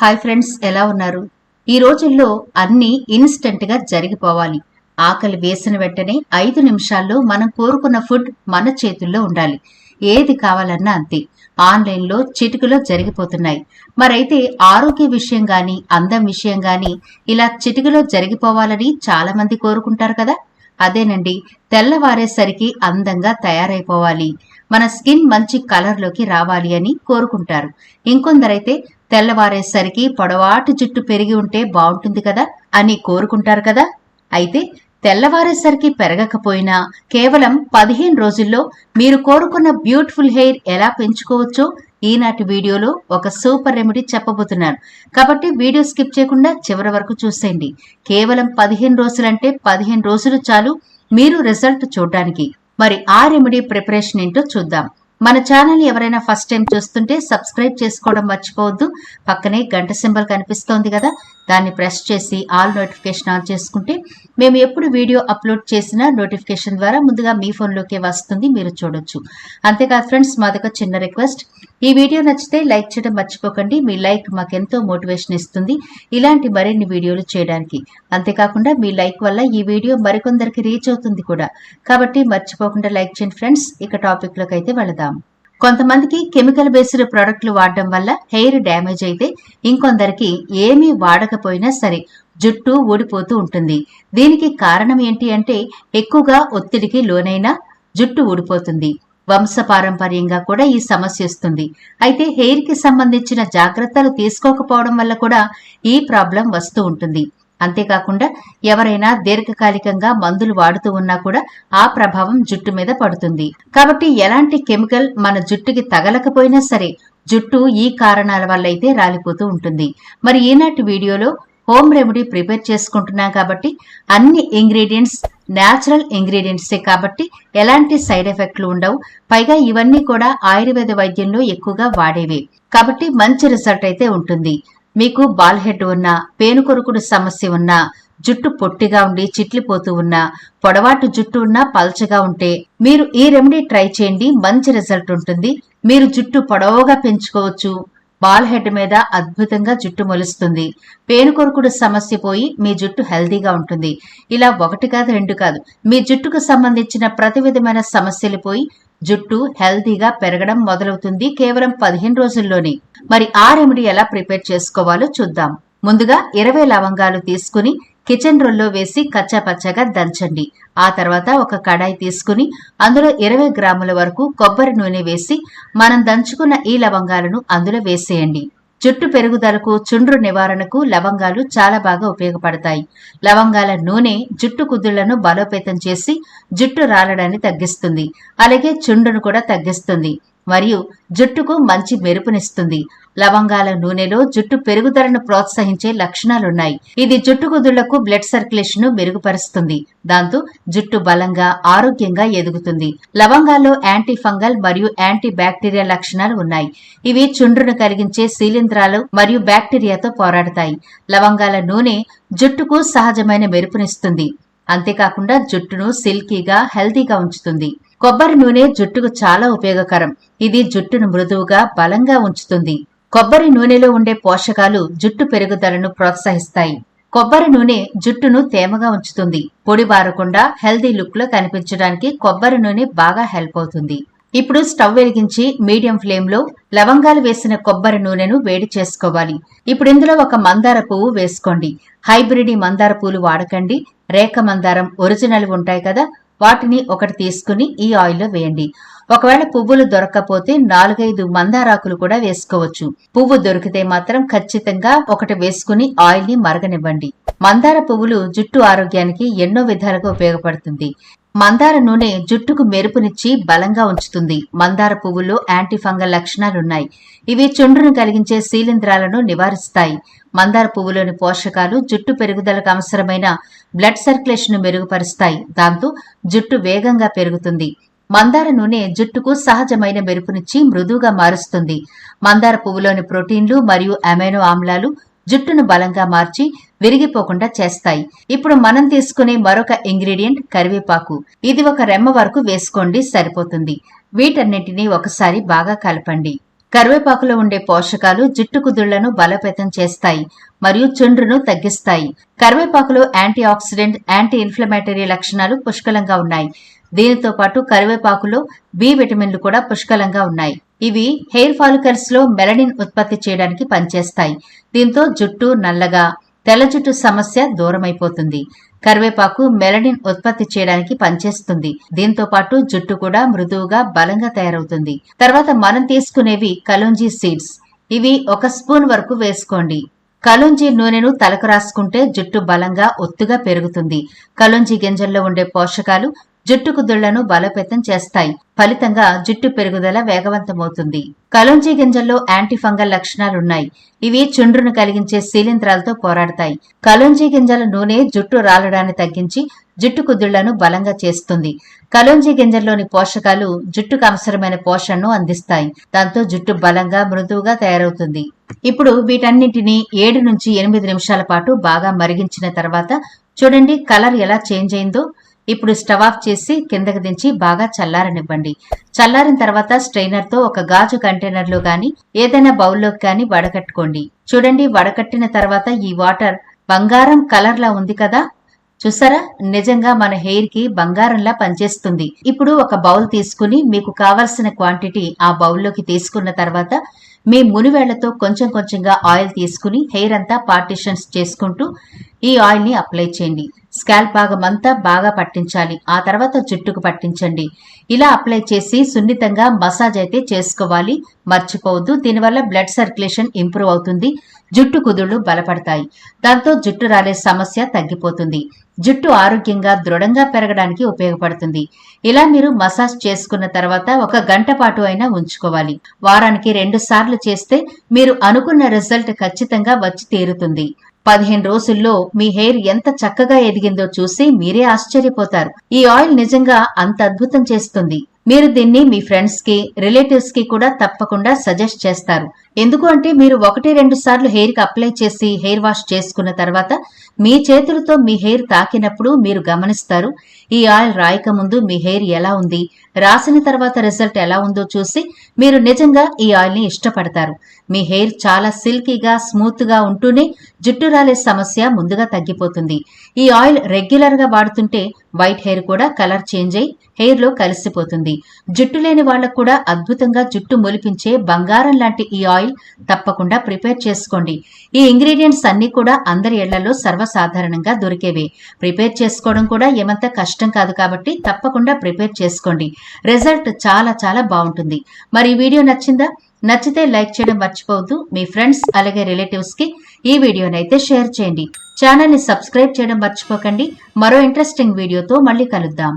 Hi friends ఎలా ఉన్నారు? ఈ రోజుల్లో అన్నీ ఇన్స్టెంట్గా జరిగిపోవాలి. ఆకలి వేసిన వెంటనే ఐదు నిమిషాల్లో మనం కోరుకున్న ఫుడ్ మన చేతుల్లో ఉండాలి. ఏది కావాలన్నా అంతే. ఆన్లైన్లో చిటికలో జరిగిపోతున్నాయి. మరైతే ఆరోగ్య విషయం గాని అందం విషయం గాని ఇలా చిటికలో జరిగిపోవాలని చాలా మంది కోరుకుంటారు కదా? అదేనండి తెల్లవారేసరికి అందంగా తయారైపోవాలి. మన స్కిన్ మంచి కలర్లోకి రావాలి అని కోరుకుంటారు. ఇంకొందరైతే తెల్లవారేసరికి పొడవాటి జుట్టు పెరిగి ఉంటే బాగుంటుంది కదా అని కోరుకుంటారు కదా. అయితే తెల్లవారేసరికి పెరగకపోయినా కేవలం పదిహేను రోజుల్లో మీరు కోరుకున్న బ్యూటిఫుల్ హెయిర్ ఎలా పెంచుకోవచ్చో ఈనాటి వీడియోలో ఒక సూపర్ రెమెడీ చెప్పబోతున్నాను. కాబట్టి వీడియో స్కిప్ చేయకుండా చివరి వరకు చూసేయండి. కేవలం పదిహేను రోజులంటే పదిహేను రోజులు చాలు మీరు రిజల్ట్ చూడడానికి. మరి ఆ రెమెడీ ప్రిపరేషన్ ఏంటో చూద్దాం. మన ఛానల్ ఎవరైనా ఫస్ట్ టైం చూస్తుంటే సబ్స్క్రైబ్ చేసుకోవడం మర్చిపోవద్దు. పక్కనే గంట సింబల్ కనిపిస్తోంది కదా దాన్ని ప్రెస్ చేసి ఆల్ నోటిఫికేషన్ ఆన్ చేసుకుంటే మేము ఎప్పుడు వీడియో అప్లోడ్ చేసినా నోటిఫికేషన్ ద్వారా ముందుగా మీ ఫోన్లోకే వస్తుంది మీరు చూడొచ్చు. అంతేకాదు ఫ్రెండ్స్ మాదొక చిన్న రిక్వెస్ట్. ఈ వీడియో నచ్చితే లైక్ చేయడం మర్చిపోకండి. మీ లైక్ మాకెంతో మోటివేషన్ ఇస్తుంది ఇలాంటి మరిన్ని వీడియోలు చేయడానికి. అంతేకాకుండా మీ లైక్ వల్ల ఈ వీడియో మరికొందరికి రీచ్ అవుతుంది కూడా. కాబట్టి మర్చిపోకుండా లైక్ చేయండి ఫ్రెండ్స్. ఇక టాపిక్లోకి అయితే వెళదాం. కొంతమందికి కెమికల్ బేస్డ్ ప్రోడక్ట్లు వాడడం వల్ల హెయిర్ డ్యామేజ్ అయితే ఇంకొందరికి ఏమీ వాడకపోయినా సరే జుట్టు ఊడిపోతూ ఉంటుంది. దీనికి కారణం ఏంటి అంటే ఎక్కువగా ఒత్తిడికి లోనైనా జుట్టు ఊడిపోతుంది. వంశపారంపర్యంగా కూడా ఈ సమస్య వస్తుంది. అయితే హెయిర్కి సంబంధించిన జాగ్రత్తలు తీసుకోకపోవడం వల్ల కూడా ఈ ప్రాబ్లం వస్తూ ఉంటుంది. అంతేకాకుండా ఎవరైనా దీర్ఘకాలికంగా మందులు వాడుతూ ఉన్నా కూడా ఆ ప్రభావం జుట్టు మీద పడుతుంది. కాబట్టి ఎలాంటి కెమికల్ మన జుట్టుకి తగలకపోయినా సరే జుట్టు ఈ కారణాల వల్ల అయితే రాలిపోతూ ఉంటుంది. మరి ఈనాటి వీడియోలో హోమ్ రెమెడీ ప్రిపేర్ చేసుకుంటున్నాం కాబట్టి అన్ని ఇంగ్రీడియంట్స్ న్యాచురల్ ఇంగ్రీడియంట్సే కాబట్టి ఎలాంటి సైడ్ ఎఫెక్ట్లు ఉండవు. పైగా ఇవన్నీ కూడా ఆయుర్వేద వైద్యంలో ఎక్కువగా వాడేవి. కాబట్టి మంచి రిజల్ట్ అయితే ఉంటుంది. మీకు బాల్ హెడ్ ఉన్నా పేనుకొరుకుడు సమస్య ఉన్నా జుట్టు పొట్టిగా ఉండి చిట్లిపోతూ ఉన్నా పొడవాటు జుట్టు ఉన్నా పల్చగా ఉంటే మీరు ఈ రెమెడీ ట్రై చేయండి మంచి రిజల్ట్ ఉంటుంది. మీరు జుట్టు పొడవుగా పెంచుకోవచ్చు. బాల్ హెడ్ మీద అద్భుతంగా జుట్టు మొలుస్తుంది. పేనుకొరుకుడు సమస్య పోయి మీ జుట్టు హెల్దీగా ఉంటుంది. ఇలా ఒకటి కాదు రెండు కాదు. మీ జుట్టుకు సంబంధించిన ప్రతి విధమైన సమస్యలు పోయి జుట్టు హెల్తీగా పెరగడం మొదలవుతుంది కేవలం పదిహేను రోజుల్లోనే. మరి ఆ రెమెడీ ఎలా ప్రిపేర్ చేసుకోవాలో చూద్దాం. ముందుగా ఇరవై లవంగాలు తీసుకుని కిచెన్ రోల్లో వేసి కచ్చాపచ్చాగా దంచండి. ఆ తర్వాత ఒక కడాయి తీసుకుని అందులో ఇరవై గ్రాముల వరకు కొబ్బరి నూనె వేసి మనం దంచుకున్న ఈ లవంగాలను అందులో వేసేయండి. జుట్టు పెరుగుదలకు చుండ్రు నివారణకు లవంగాలు చాలా బాగా ఉపయోగపడతాయి. లవంగాల నూనె జుట్టు కుదుళ్ళను బలోపేతం చేసి జుట్టు రాలడాన్ని తగ్గిస్తుంది. అలాగే చుండును కూడా తగ్గిస్తుంది. మరియు జుట్టుకు మంచి మెరుపునిస్తుంది. లవంగాల నూనెలో జుట్టు పెరుగుదలను ప్రోత్సహించే లక్షణాలున్నాయి. ఇది జుట్టు కుదుళ్ళకు బ్లడ్ సర్క్యులేషన్ను మెరుగుపరుస్తుంది. దాంతో జుట్టు బలంగా ఆరోగ్యంగా ఎదుగుతుంది. లవంగాల్లో యాంటీ ఫంగల్ మరియు యాంటీ బ్యాక్టీరియా లక్షణాలు ఉన్నాయి. ఇవి చుండ్రును కలిగించే శీలింధ్రాలు మరియు బ్యాక్టీరియాతో పోరాడతాయి. లవంగాల నూనె జుట్టుకు సహజమైన మెరుపునిస్తుంది. అంతేకాకుండా జుట్టును సిల్కీగా హెల్తీగా ఉంచుతుంది. కొబ్బరి నూనె జుట్టుకు చాలా ఉపయోగకరం. ఇది జుట్టును మృదువుగా బలంగా ఉంచుతుంది. కొబ్బరి నూనెలో ఉండే పోషకాలు జుట్టు పెరుగుదలను ప్రోత్సహిస్తాయి. కొబ్బరి నూనె జుట్టును తేమగా ఉంచుతుంది. పొడి బారకుండా హెల్దీ లుక్లో కనిపించడానికి కొబ్బరి నూనె బాగా హెల్ప్ అవుతుంది. ఇప్పుడు స్టవ్ వెలిగించి మీడియం ఫ్లేమ్లో లవంగాలు వేసిన కొబ్బరి నూనెను వేడి చేసుకోవాలి. ఇప్పుడు ఇందులో ఒక మందార పువ్వు వేసుకోండి. హైబ్రిడ్ మందార పూలు వాడకండి. రేఖ మందారం ఒరిజినల్ ఉంటాయి కదా వాటిని ఒకటి తీసుకుని ఈ ఆయిల్లో వేయండి. ఒకవేళ పువ్వులు దొరక్కపోతే నాలుగైదు మందారాకులు కూడా వేసుకోవచ్చు. పువ్వు దొరికితే మాత్రం ఖచ్చితంగా ఒకటి వేసుకుని ఆయిల్ని మరగనివ్వండి. మందార పువ్వులు జుట్టు ఆరోగ్యానికి ఎన్నో విధాలుగా ఉపయోగపడుతుంది. మందార నూనె జుట్టుకు మెరుపునిచ్చి బలంగా ఉంచుతుంది. మందార పువ్వుల్లో యాంటీ ఫంగల్ లక్షణాలున్నాయి. ఇవి చుండ్రును కలిగించే శీలింధ్రాలను నివారిస్తాయి. మందార పువ్వులోని పోషకాలు జుట్టు పెరుగుదలకు అవసరమైన బ్లడ్ సర్క్యులేషన్ మెరుగుపరుస్తాయి. దాంతో జుట్టు వేగంగా పెరుగుతుంది. మందార నూనె జుట్టుకు సహజమైన మెరుపునిచ్చి మృదువుగా మారుస్తుంది. మందార పువ్వులోని ప్రోటీన్లు మరియు అమైనో ఆమ్లాలు జుట్టును బలంగా మార్చి విరిగిపోకుండా చేస్తాయి. ఇప్పుడు మనం తీసుకునే మరొక ఇంగ్రీడియంట్ కరివేపాకు. ఇది ఒక రెమ్మ వరకు వేసుకోండి సరిపోతుంది. వీటన్నింటినీ ఒకసారి బాగా కలపండి. కరివేపాకులో ఉండే పోషకాలు జుట్టు కుదుళ్ళను బలోపేతం చేస్తాయి మరియు చుండ్రును తగ్గిస్తాయి. కరివేపాకులో యాంటీ ఆక్సిడెంట్ యాంటీ ఇన్ఫ్లమేటరీ లక్షణాలు పుష్కలంగా ఉన్నాయి. దీనితో పాటు కరివేపాకులో బి విటమిన్లు కూడా పుష్కలంగా ఉన్నాయి. ఇవి హెయిర్ ఫాలికల్స్లో మెలనిన్ ఉత్పత్తి చేయడానికి పనిచేస్తాయి. దీంతో జుట్టు నల్లగా తెల్ల జుట్టు సమస్య దూరమైపోతుంది. కరివేపాకు మెలనిన్ ఉత్పత్తి చేయడానికి పనిచేస్తుంది. దీంతో పాటు జుట్టు కూడా మృదువుగా బలంగా తయారవుతుంది. తర్వాత మనం తీసుకునేవి కలుంజీ సీడ్స్. ఇవి ఒక స్పూన్ వరకు వేసుకోండి. కలుంజీ నూనెను తలకు రాసుకుంటే జుట్టు బలంగా ఒత్తుగా పెరుగుతుంది. కలుంజీ గింజల్లో ఉండే పోషకాలు జుట్టు కుదుళ్ళను బలోపేతం చేస్తాయి. ఫలితంగా జుట్టు పెరుగుదల వేగవంతమవుతుంది. కలుంజి గింజల్లో యాంటీ ఫంగల్ లక్షణాలున్నాయి. ఇవి చుండ్రును కలిగించే శిలీంధ్రాలతో పోరాడతాయి. కలుంజి గింజల నూనె జుట్టు రాలడాన్ని తగ్గించి జుట్టు కుదుళ్ళను బలంగా చేస్తుంది. కలోంజీ గింజల్లోని పోషకాలు జుట్టుకు అవసరమైన పోషణను అందిస్తాయి. దాంతో జుట్టు బలంగా మృదువుగా తయారవుతుంది. ఇప్పుడు వీటన్నింటినీ ఏడు నుంచి ఎనిమిది నిమిషాల పాటు బాగా మరిగించిన తర్వాత చూడండి కలర్ ఎలా చేంజ్ అయిందో. ఇప్పుడు స్టవ్ ఆఫ్ చేసి కిందకి దించి బాగా చల్లారనివ్వండి. చల్లారిన తర్వాత స్ట్రైనర్తో ఒక గాజు కంటైనర్లో గాని ఏదైనా బౌల్లోకి గాని వడకట్టుకోండి. చూడండి వడకట్టిన తర్వాత ఈ వాటర్ బంగారం కలర్ లా ఉంది కదా? చూసారా? నిజంగా మన హెయిర్కి బంగారంలా పనిచేస్తుంది. ఇప్పుడు ఒక బౌల్ తీసుకుని మీకు కావలసిన క్వాంటిటీ ఆ బౌల్లోకి తీసుకున్న తర్వాత మీ మునివేళ్ళతో కొంచెం కొంచెంగా ఆయిల్ తీసుకుని హెయిర్ అంతా పార్టిషన్స్ చేసుకుంటూ ఈ ఆయిల్ని అప్లై చేయండి. స్కాల్ప్ భాగం అంతా బాగా పట్టించాలి. ఆ తర్వాత జుట్టుకు పట్టించండి. ఇలా అప్లై చేసి సున్నితంగా మసాజ్ అయితే చేసుకోవాలి. మర్చిపోవద్దు. దీనివల్ల బ్లడ్ సర్క్యులేషన్ ఇంప్రూవ్ అవుతుంది. జుట్టు కుదుళ్ళు బలపడతాయి. దాంతో జుట్టు రాలే సమస్య తగ్గిపోతుంది. జుట్టు ఆరోగ్యంగా దృఢంగా పెరగడానికి ఉపయోగపడుతుంది. ఇలా మీరు మసాజ్ చేసుకున్న తర్వాత ఒక గంట పాటు అయినా ఉంచుకోవాలి. వారానికి రెండు సార్లు చేస్తే మీరు అనుకున్న రిజల్ట్ ఖచ్చితంగా వచ్చి తీరుతుంది. పదిహేను రోజుల్లో మీ హెయిర్ ఎంత చక్కగా ఎదిగిందో చూసి మీరే ఆశ్చర్యపోతారు. ఈ ఆయిల్ నిజంగా అంత అద్భుతం చేస్తుంది. మీరు దీన్ని మీ ఫ్రెండ్స్కి రిలేటివ్స్కి కూడా తప్పకుండా సజెస్ట్ చేస్తారు. ఎందుకు అంటే మీరు ఒకటి రెండు సార్లు హెయిర్కి అప్లై చేసి హెయిర్ వాష్ చేసుకున్న తర్వాత మీ చేతులతో మీ హెయిర్ తాకినప్పుడు మీరు గమనిస్తారు ఈ ఆయిల్ రాయక ముందు మీ హెయిర్ ఎలా ఉంది రాసిన తర్వాత రిజల్ట్ ఎలా ఉందో చూసి మీరు నిజంగా ఈ ఆయిల్ని ఇష్టపడతారు. మీ హెయిర్ చాలా సిల్కీగా స్మూత్గా ఉంటూనే జుట్టు రాలే సమస్య ముందుగా తగ్గిపోతుంది. ఈ ఆయిల్ రెగ్యులర్గా వాడుతుంటే వైట్ హెయిర్ కూడా కలర్ చేంజ్ అయి హెయిర్లో కలిసిపోతుంది. జుట్టు లేని వాళ్ళకు కూడా అద్భుతంగా జుట్టు మొలిపించే బంగారం లాంటి ఈ ఆయిల్ తప్పకుండా ప్రిపేర్ చేసుకోండి. ఈ ఇంగ్రీడియంట్స్ అన్ని కూడా అందరి ఇళ్ళలో సర్వసాధారణంగా దొరికేవే. ప్రిపేర్ చేసుకోవడం కూడా ఏమంత కష్టం కాదు కాబట్టి తప్పకుండా ప్రిపేర్ చేసుకోండి. రిజల్ట్ చాలా చాలా బాగుంటుంది. మరి ఈ వీడియో నచ్చిందా? నచ్చితే లైక్ చేయడం మర్చిపోవద్దు. మీ ఫ్రెండ్స్ అలాగే రిలేటివ్స్కి ఈ వీడియోని అయితే షేర్ చేయండి. ఛానల్ని సబ్స్క్రైబ్ చేయడం మర్చిపోకండి. మరో ఇంట్రెస్టింగ్ వీడియోతో మళ్ళీ కలుద్దాం.